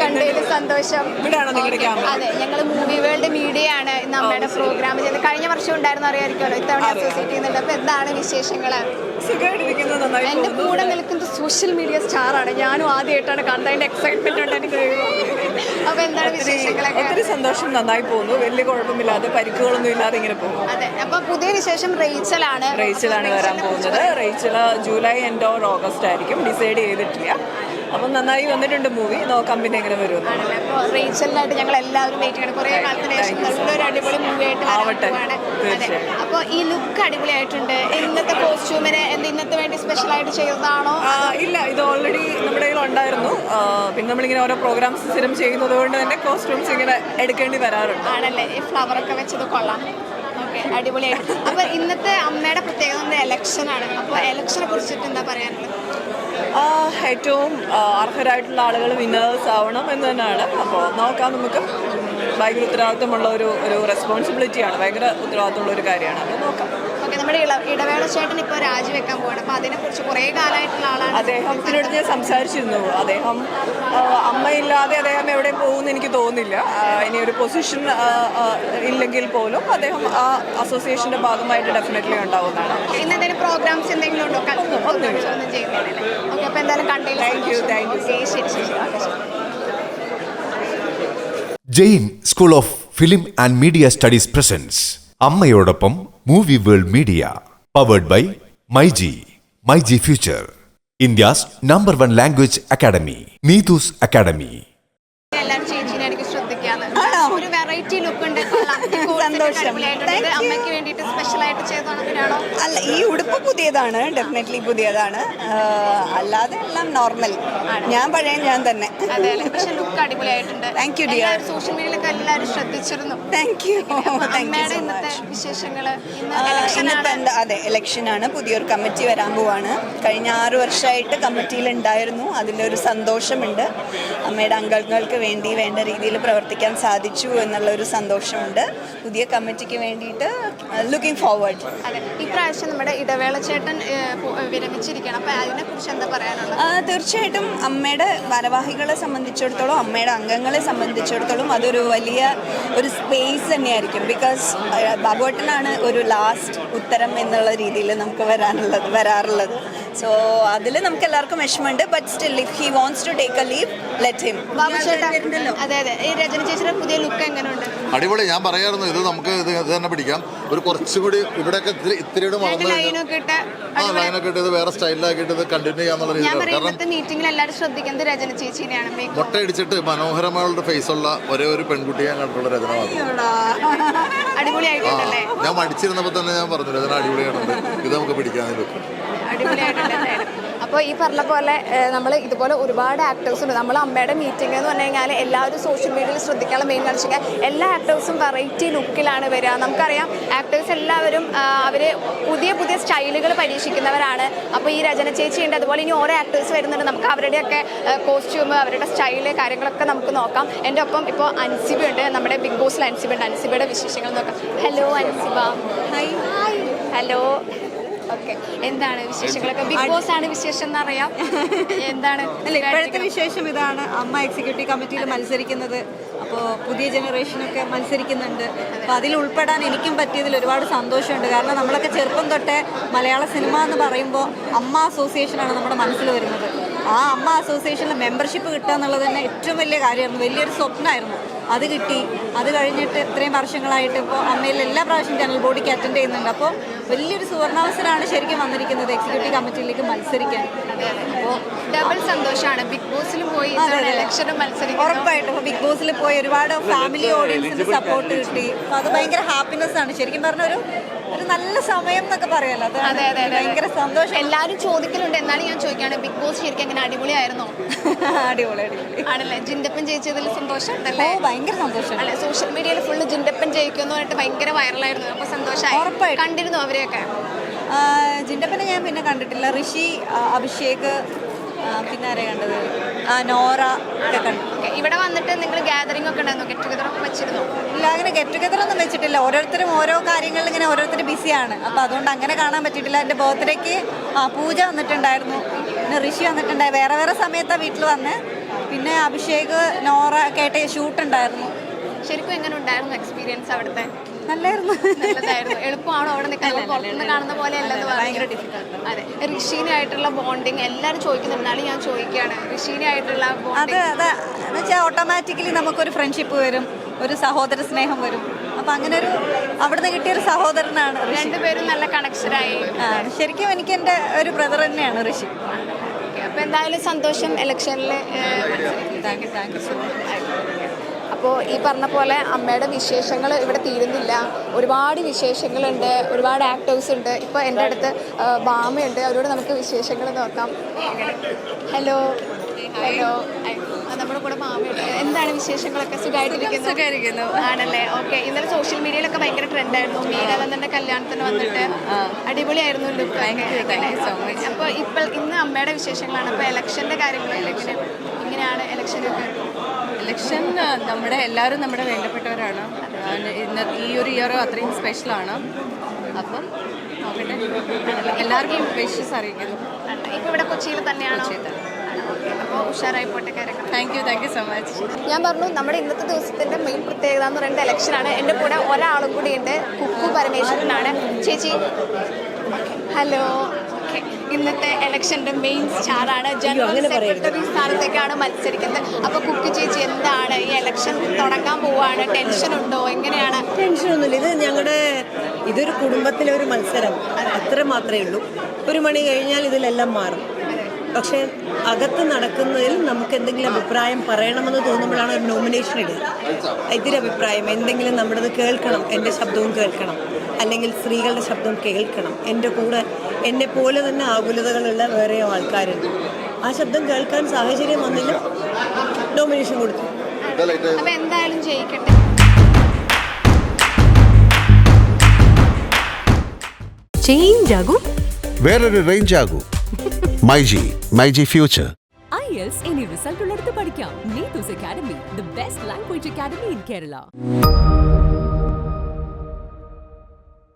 കണ്ടതിൽ സന്തോഷം. അതെ ഞങ്ങൾ മൂവി വേൾഡ് മീഡിയ ആണ് ഇന്ന് അമ്മയുടെ പ്രോഗ്രാം ചെയ്ത് കഴിഞ്ഞ വർഷം ഉണ്ടായിരുന്നു അറിയാമായിരിക്കുമല്ലോ. ഇത്തവണ അസോസിയേറ്റ് ചെയ്യുന്നുണ്ട്. അപ്പൊ എന്താണ് വിശേഷങ്ങൾ എന്റെ. കൂടെ നിൽക്കുന്നത് സോഷ്യൽ മീഡിയ സ്റ്റാർ ആണ്. ഞാനും ആദ്യമായിട്ടാണ് കാണുന്നത് അതിന്റെ എക്സൈറ്റ്മെന്റ് ഉണ്ട് എനിക്ക് അപ്പൊ എന്താണ് വിശേഷങ്ങളൊക്കെ? ഒത്തിരി സന്തോഷം നന്നായി പോകുന്നു. വലിയ കുഴപ്പമില്ലാതെ പരിക്കുകളൊന്നും ഇല്ലാതെ ഇങ്ങനെ പോകും അതെ. അപ്പൊ പുതിയ വിശേഷം റേച്ചലാണ്. റേച്ചലാണ് വരാൻ പോകുന്നത്. Rachel July end or August ആയിരിക്കും. ഡിസൈഡ് ചെയ്തിട്ടില്ല. അപ്പം നന്നായി വന്നിട്ടുണ്ട് മൂവി നോക്കാം പിന്നെ എങ്ങനെ വരും റീച്ചലിനായിട്ട് ഞങ്ങൾ എല്ലാവരും വെയിറ്റ് ചെയ്യണം. കുറേ കാലത്തിന് ശേഷം നല്ലൊരു അടിപൊളി മൂവി ആയിട്ട് വരാൻ ആവട്ടെ. അപ്പോൾ ഈ ലുക്ക് അടിപൊളിയായിട്ടുണ്ട്. ഇന്നത്തെ കോസ്റ്റ്യൂമിന് എന്ത് ഇന്നത്തെ വേണ്ടി സ്പെഷ്യൽ ആയിട്ട് ചെയ്തതാണോ? ഇല്ല. ഇത് ഓൾറെഡി നമ്മുടെ കയ്യിൽ ഉണ്ടായിരുന്നു. പിന്നെ നമ്മളിങ്ങനെ ഓരോ പ്രോഗ്രാംസ് സ്ഥിരം ചെയ്യുന്നത് കൊണ്ട് തന്നെ കോസ്റ്റ്യൂംസ് ഇങ്ങനെ എടുക്കേണ്ടി വരാറുണ്ട്. ആണല്ലേ? ഈ ഫ്ലവർ ഒക്കെ വെച്ചത് കൊള്ളാം. അടിപൊളിയായിട്ട്. അപ്പോൾ ഇന്നത്തെ അമ്മയുടെ പ്രത്യേകത നമ്മുടെ ആണ്. അപ്പോൾ എലക്ഷനെ കുറിച്ചിട്ട് എന്താ പറയാനുള്ളത്? ഏറ്റവും അർഹരായിട്ടുള്ള ആളുകൾ വിന്നേഴ്സ് ആവണം എന്ന് തന്നെയാണ്. അപ്പോൾ നോക്കാം നമുക്ക്. ഭയങ്കര ഉത്തരവാദിത്തമുള്ള ഒരു ഒരു റെസ്പോൺസിബിലിറ്റിയാണ് ഭയങ്കര ഉത്തരവാദിത്തമുള്ള ഒരു കാര്യമാണ്. അപ്പോൾ നോക്കാം. ഇടവേള ചേട്ടൻ ഇപ്പോൾ രാജിവെക്കാൻ പോവാണ്. അപ്പോൾ അതിനെക്കുറിച്ച് കുറേ കാലമായിട്ടുള്ള ആളാണ്. അദ്ദേഹത്തിനോട് ഞാൻ സംസാരിച്ചിരുന്നു. അദ്ദേഹം അമ്മയില്ലാതെ അദ്ദേഹം എവിടെ പോകുമെന്ന് എനിക്ക് തോന്നുന്നില്ല. ഇനി ഒരു പൊസിഷൻ ഇല്ലെങ്കിൽ പോലും അദ്ദേഹം ആ അസോസിയേഷന്റെ ഭാഗമായിട്ട് ഡെഫിനറ്റ്ലി ഉണ്ടാവുന്നതാണ്. ഇന്ന് എന്തെങ്കിലും പ്രോഗ്രാംസ് എന്തെങ്കിലും ഉണ്ടോ. ഒന്നും ചെയ്യുന്നില്ല ഓക്കെ അപ്പോൾ എന്തായാലും you. ശരി ശരി ശരി. Jain school of film and media studies presence. അമ്മയോടൊപ്പം movie world media powered by myG myG future India's number one language academy Neethu's academy എല്ലാവരും ചേച്ചീനെ എനിക്ക് ശ്രദ്ധിക്കാതെ ഒരു വെറൈറ്റി ലുക്ക് ഉണ്ട് കൊള്ളാം. ഈ coat ഒക്കെ സന്തോഷം. അമ്മയ്ക്ക് വേണ്ടിയിട്ട് സ്പെഷ്യലായിട്ട് അല്ല ഈ ഉടുപ്പ് പുതിയതാണ് ഡെഫിനറ്റ്ലി പുതിയതാണ്. അല്ലാതെ എല്ലാം നോർമൽ ഞാൻ പഴയ ഞാൻ തന്നെ. പക്ഷെ ലുക്ക് അടിപൊളിയായിട്ടുണ്ട്. You, dear. എല്ലാവരും സോഷ്യൽ മീഡിയയിലൊക്കെ എല്ലാവരും ശ്രദ്ധിച്ചിരുന്നു. താങ്ക് യു താങ്ക് യു ഇന്നത്തെ ഇന്നത്തെ അതെ ഇലക്ഷനാണ് പുതിയൊരു കമ്മിറ്റി വരാൻ പോവാണ്. കഴിഞ്ഞ ആറ് വർഷമായിട്ട് കമ്മിറ്റിയിൽ ഉണ്ടായിരുന്നു. അതിന്റെ ഒരു സന്തോഷമുണ്ട്. അമ്മയുടെ അംഗങ്ങൾക്ക് വേണ്ടി വേണ്ട രീതിയിൽ പ്രവർത്തിക്കാൻ സാധിച്ചു എന്നുള്ള ഒരു സന്തോഷമുണ്ട്. പുതിയ കമ്മിറ്റിക്ക് വേണ്ടിയിട്ട് ലുക്കിംഗ് ഫോർവേഡ് അതെ. ഇപ്രാവശ്യം നമ്മുടെ ഇടവേള ചേട്ടൻ വിരമിച്ചിരിക്കണം അപ്പൊ അതിനെ കുറിച്ച് എന്താ പറയാനുള്ളത്? തീർച്ചയായിട്ടും അമ്മയുടെ ഭാരവാഹികളെ സംബന്ധിച്ചിടത്തോളം അമ്മയുടെ അംഗങ്ങളെ സംബന്ധിച്ചിടത്തോളം അതൊരു വലിയ ഒരു സ്പേസ് തന്നെയായിരിക്കും. ബിക്കോസ് ബാബുവേട്ടനാണ് ഒരു ലാസ്റ്റ് ഉത്തരം എന്നുള്ള രീതിയിൽ നമുക്ക് വരാനുള്ളത് വരാറുള്ളത്. സോ അതിൽ നമുക്ക് എല്ലാവർക്കും വിഷമമുണ്ട് but still if he wants to take a leave let him അതെ അതെ. ഈ രചന ചേച്ചിയുടെ പുതിയ ലുക്ക് എങ്ങനെയുണ്ട് അടിപൊളി. ഞാൻ പറയായിരുന്നു ഇത് നമുക്ക് ഇത് ഇത് തന്നെ പിടിക്കാം. ഒരു കുറച്ചുകൂടി ഇവിടെയൊക്കെ ഇത്തിരി ഇത്തിരിയുടെ രണ്ട് വളർന്നു കഴിഞ്ഞാൽ ലൈനൊക്കെ ഇട്ട് ആ ലൈനൊക്കെ ഇട്ട് ഇത് വേറെ സ്റ്റൈലിലാക്കിയിട്ട് ഇത് കണ്ടിന്യൂ ചെയ്യാന്നുള്ള ഞാൻ രീതിയിലാണ്. പറയും കാരണം ഇന്നത്തെ മീറ്റിംഗിൽ എല്ലാവരും ശ്രദ്ധിക്കുന്നത് രചന ചേച്ചീനെയാണ്. മേക്കപ്പ് മുട്ടയടിച്ചിട്ട് മനോഹരമായുള്ള ഫേസുള്ള ഒരേ ഒരു പെൺകുട്ടിയെ ഞാൻ കണ്ടിട്ടുള്ള രചന മാത്രം അടിപൊളിയായിട്ടുണ്ടല്ലേ ഞാൻ മടിച്ചിരുന്നപ്പോൾ തന്നെ ഞാൻ പറഞ്ഞു രചന അടിപൊളിയാണ് ഇത് നമുക്ക് പിടിക്കാൻ വെക്കും അടിപൊളിയായിട്ടുണ്ട് എന്തായാലും അപ്പോൾ ഈ പറഞ്ഞ പോലെ നമ്മൾ ഇതുപോലെ ഒരുപാട് ആക്ടേഴ്സ് ഉണ്ട്. നമ്മൾ അമ്മയുടെ മീറ്റിംഗ് എന്ന് പറഞ്ഞു കഴിഞ്ഞാൽ എല്ലാവരും സോഷ്യൽ മീഡിയയിൽ ശ്രദ്ധിക്കാനുള്ള മെയിൻ കാണിച്ചു എല്ലാ ആക്ടേഴ്സും വെറൈറ്റി ലുക്കിലാണ് വരിക. നമുക്കറിയാം ആക്ടേഴ്സ് എല്ലാവരും അവർ പുതിയ പുതിയ സ്റ്റൈലുകൾ പരീക്ഷിക്കുന്നവരാണ്. അപ്പോൾ ഈ രചന ചേച്ചി ഉണ്ട്. അതുപോലെ ഇനി ഓരോ ആക്ടേഴ്സ് വരുന്നുണ്ട്. നമുക്ക് അവരുടെയൊക്കെ കോസ്റ്റ്യൂം അവരുടെ സ്റ്റൈൽ കാര്യങ്ങളൊക്കെ നമുക്ക് നോക്കാം. എന്റെ ഒപ്പം ഇപ്പോൾ അൻസിബി ഉണ്ട്. നമ്മുടെ ബിഗ് ബോസിൽ അൻസിബി ഉണ്ട്. അൻസിബയുടെ വിശേഷങ്ങൾ നോക്കാം. Hello Ansiba. Hi hello okay. എന്താണ് വിശേഷങ്ങളൊക്കെ? ബിഗ് ബോസ് ആണ് വിശേഷം എന്നറിയാം. എന്താണ് അല്ല ഇപ്പോഴത്തെ വിശേഷം ഇതാണ്. അമ്മ എക്സിക്യൂട്ടീവ് കമ്മിറ്റിയിൽ മത്സരിക്കുന്നത്. അപ്പോൾ പുതിയ ജനറേഷനൊക്കെ മത്സരിക്കുന്നുണ്ട്. അപ്പോൾ അതിൽ ഉൾപ്പെടാൻ എനിക്കും പറ്റിയതിൽ ഒരുപാട് സന്തോഷമുണ്ട്. കാരണം നമ്മളൊക്കെ ചെറുപ്പം തൊട്ടേ മലയാള സിനിമ എന്ന് പറയുമ്പോൾ അമ്മ അസോസിയേഷനാണ് നമ്മുടെ മനസ്സിൽ വരുന്നത്. ആ അമ്മ അസോസിയേഷനിൽ മെമ്പർഷിപ്പ് കിട്ടുക എന്നുള്ളത് തന്നെ ഏറ്റവും വലിയ കാര്യമായിരുന്നു. വലിയൊരു സ്വപ്നമായിരുന്നു. അത് കിട്ടി. അത് കഴിഞ്ഞിട്ട് ഇത്രയും വർഷങ്ങളായിട്ട് ഇപ്പോൾ അമ്മയിൽ എല്ലാ പ്രാവശ്യം ജനറൽ ബോഡിക്ക് അറ്റൻഡ് ചെയ്യുന്നുണ്ട്. അപ്പോൾ വലിയൊരു സുവർണാവസരമാണ് ശരിക്കും വന്നിരിക്കുന്നത് എക്സിക്യൂട്ടീവ് കമ്മിറ്റിയിലേക്ക് മത്സരിക്കാൻ. അപ്പോൾ ഡബിൾ സന്തോഷമാണ് ബിഗ് ബോസിൽ പോയി ഇലക്ഷനും ഉറപ്പായിട്ടും. ബിഗ് ബോസിൽ പോയി ഒരുപാട് ഫാമിലി ഓഡിയൻസിന്റെ സപ്പോർട്ട് കിട്ടി. അപ്പോൾ അത് ഭയങ്കര ഹാപ്പിനെസ് ആണ്. ശരിക്കും പറഞ്ഞ ഒരു സമയം എന്നൊക്കെ പറയല്ലോ. അതെ അതെ ഭയങ്കര സന്തോഷം. എല്ലാവരും ചോദിക്കലുണ്ട്. എന്നാലും ഞാൻ ചോദിക്കാണ്. ബിഗ് ബോസ് ശരിക്കും അങ്ങനെ അടിപൊളിയായിരുന്നോ? അടിപൊളി അടിപൊളി. ആണല്ലേ? ജിൻഡപ്പൻ ജയിച്ചതിൽ സന്തോഷം ഉണ്ടല്ലേ ഭയങ്കര സന്തോഷം. അല്ലെ? സോഷ്യൽ മീഡിയയിൽ ഫുള്ള് ജിൻഡപ്പൻ ജയിക്കുമെന്ന് പറഞ്ഞിട്ട് ഭയങ്കര വൈറലായിരുന്നു അപ്പൊ സന്തോഷമായി. കണ്ടിരുന്നു അവരെയൊക്കെ? ജിൻഡപ്പനെ ഞാൻ പിന്നെ കണ്ടിട്ടില്ല. ഋഷി അഭിഷേക് പിന്നെ ആരെയാ കണ്ടത്? നോറ ഒക്കെ കണ്ടു. ഇവിടെ വന്നിട്ട് നിങ്ങൾ ഗാദറിംഗ് ഒക്കെ ഉണ്ടായിരുന്നു? ഗെറ്റ് ടുഗദർ ഒക്കെ വെച്ചിരുന്നു? ഇല്ല അങ്ങനെ ഗെറ്റ് ടുഗദർ ഒന്നും വെച്ചിട്ടില്ല. ഓരോരുത്തരും ഓരോ കാര്യങ്ങളിൽ ഇങ്ങനെ ഓരോരുത്തർ ബിസിയാണ് അപ്പോൾ അതുകൊണ്ട് അങ്ങനെ കാണാൻ പറ്റിയിട്ടില്ല. എന്റെ ബർത്ത്ഡേക്ക് ആ പൂജ വന്നിട്ടുണ്ടായിരുന്നു. പിന്നെ ഋഷി വന്നിട്ടുണ്ടായി. വേറെ വേറെ സമയത്താണ് വീട്ടിൽ വന്ന്. പിന്നെ അഭിഷേക് നോറ ഒക്കെ ആയിട്ട് ഷൂട്ട് ഉണ്ടായിരുന്നു. ശരിക്കും എങ്ങനെ ഉണ്ടായിരുന്നു എക്സ്പീരിയൻസ് അവിടുത്തെ? നല്ലായിരുന്നു. നല്ലതായിരുന്നു. എളുപ്പമാണോ അവിടെ നിൽക്കാൻ. പുറത്തുനിന്ന് കാണുന്ന പോലെ അല്ലെന്ന് പറഞ്ഞു അതെ. ഋഷീനായിട്ടുള്ള ബോണ്ടിങ് എല്ലാവരും ചോദിക്കുന്നുണ്ടാലും ഞാൻ ചോദിക്കുകയാണ്. ഋഷീനായിട്ടുള്ള അത് ബോണ്ടിങ് അത് എന്ന് വെച്ചാൽ ഓട്ടോമാറ്റിക്കലി നമുക്കൊരു ഫ്രണ്ട്ഷിപ്പ് വരും. ഒരു സഹോദര സ്നേഹം വരും. അപ്പൊ അങ്ങനെ ഒരു അവിടുന്ന് കിട്ടിയ ഒരു സഹോദരനാണ് രണ്ടുപേരും നല്ല കണക്ഷനായി ശരിക്കും എനിക്ക് എന്റെ ഒരു ബ്രദർ തന്നെയാണ് ഋഷി. അപ്പൊ എന്തായാലും സന്തോഷം ഇലക്ഷനിൽ thank you thank you so much അപ്പോൾ ഈ പറഞ്ഞ പോലെ അമ്മയുടെ വിശേഷങ്ങൾ ഇവിടെ തീരുന്നില്ല. ഒരുപാട് വിശേഷങ്ങളുണ്ട് ഒരുപാട് ആക്ടേഴ്സ് ഉണ്ട്. ഇപ്പോൾ എന്റെ അടുത്ത് ബാമയുണ്ട് അവരോട് നമുക്ക് വിശേഷങ്ങൾ നോക്കാം. ഹലോ ഹലോ നമ്മുടെ കൂടെ മാമയുണ്ട് എന്താണ് വിശേഷങ്ങളൊക്കെ? സുഖമായിട്ടിരിക്കുന്നു? സുഖമായിരിക്കുന്നു. ആണല്ലേ? ഓക്കെ ഇന്നലെ സോഷ്യൽ മീഡിയയിലൊക്കെ ഭയങ്കര ട്രെൻഡായിരുന്നു മീരാനന്ദന്റെ കല്യാണത്തിന് വന്നിട്ട് അടിപൊളിയായിരുന്നു ലുക്ക് അപ്പോൾ ഇപ്പോൾ ഇന്ന് അമ്മയുടെ വിശേഷങ്ങളാണ്. അപ്പോൾ ഇലക്ഷന്റെ കാര്യങ്ങളൊക്കെ ഇങ്ങനെയാണ് ഇലക്ഷനൊക്കെ ഇലക്ഷൻ നമ്മുടെ എല്ലാവരും നമ്മുടെ വേണ്ടപ്പെട്ടവരാണ്. ഇന്ന് ഈ ഒരു ഇയർ അത്രയും സ്പെഷ്യലാണ് അപ്പം നോക്കട്ടെ. എല്ലാവർക്കും വിഷസ് അറിയിക്കുന്നു. ഇപ്പൊ ഇവിടെ കൊച്ചിയിൽ തന്നെയാണ്? കൊച്ചിയിൽ തന്നെ. അപ്പോൾ ഉഷാറായി പോട്ടെ കാര്യങ്ങൾ thank you thank you so much ഞാൻ പറഞ്ഞു നമ്മുടെ ഇന്നത്തെ ദിവസത്തിന്റെ മെയിൻ പ്രത്യേകത എന്ന് പറയുന്നത് ഇലക്ഷനാണ് എന്റെ കൂടെ ഒരാളും കൂടി ഉണ്ട്. കുക്കു പരമേശ്വരനാണ്. ചേച്ചി ഹലോ ഇന്നത്തെ ഇലക്ഷന്റെ മെയിൻ സ്റ്റാറാണ് ജനറൽ സെക്രട്ടറി സ്ഥാനത്തേക്കാണ് മത്സരിക്കുന്നത്. അപ്പൊ കുക്ക് ചേച്ചി എന്താണ്? ഈ ഇലക്ഷൻ തുടങ്ങാൻ പോവാണ്. ടെൻഷൻ ഉണ്ടോ? എങ്ങനെയാണ്? ടെൻഷൻ ഒന്നുമില്ല. ഇത് ഞങ്ങളുടെ ഇതൊരു കുടുംബത്തിലെ ഒരു മത്സരം. അത്ര മാത്രമേ ഉള്ളൂ. ഒരു മണി കഴിഞ്ഞാൽ ഇതിലെല്ലാം മാറും. പക്ഷേ അകത്ത് നടക്കുന്നതിൽ നമുക്ക് എന്തെങ്കിലും അഭിപ്രായം പറയണമെന്ന് തോന്നുമ്പോഴാണ് ഒരു നോമിനേഷൻ ഇടുക. എതിരഭിപ്രായം എന്തെങ്കിലും നമ്മുടേത് കേൾക്കണം എന്റെ ശബ്ദവും കേൾക്കണം. അല്ലെങ്കിൽ സ്ത്രീകളുടെ ശബ്ദം കേൾക്കണം. എന്റെ കൂടെ എന്നെ പോലെ തന്നെ ആകുലതകളുള്ള വേറെ ആൾക്കാരുണ്ട്. ആ ശബ്ദം കേൾക്കാൻ സാഹചര്യം വന്നില്ല. നോമിനേഷൻ കൊടുത്തു. എന്തായാലും ജയിക്കട്ടെ. ചേഞ്ച് ആകും. വേറൊരു range ആകൂ. MyG myG future. I S ഇനി റിസൾട്ട് ഉള്ളിടത്ത് പഠിക്കാം. Neethu's academy the best language academy in Kerala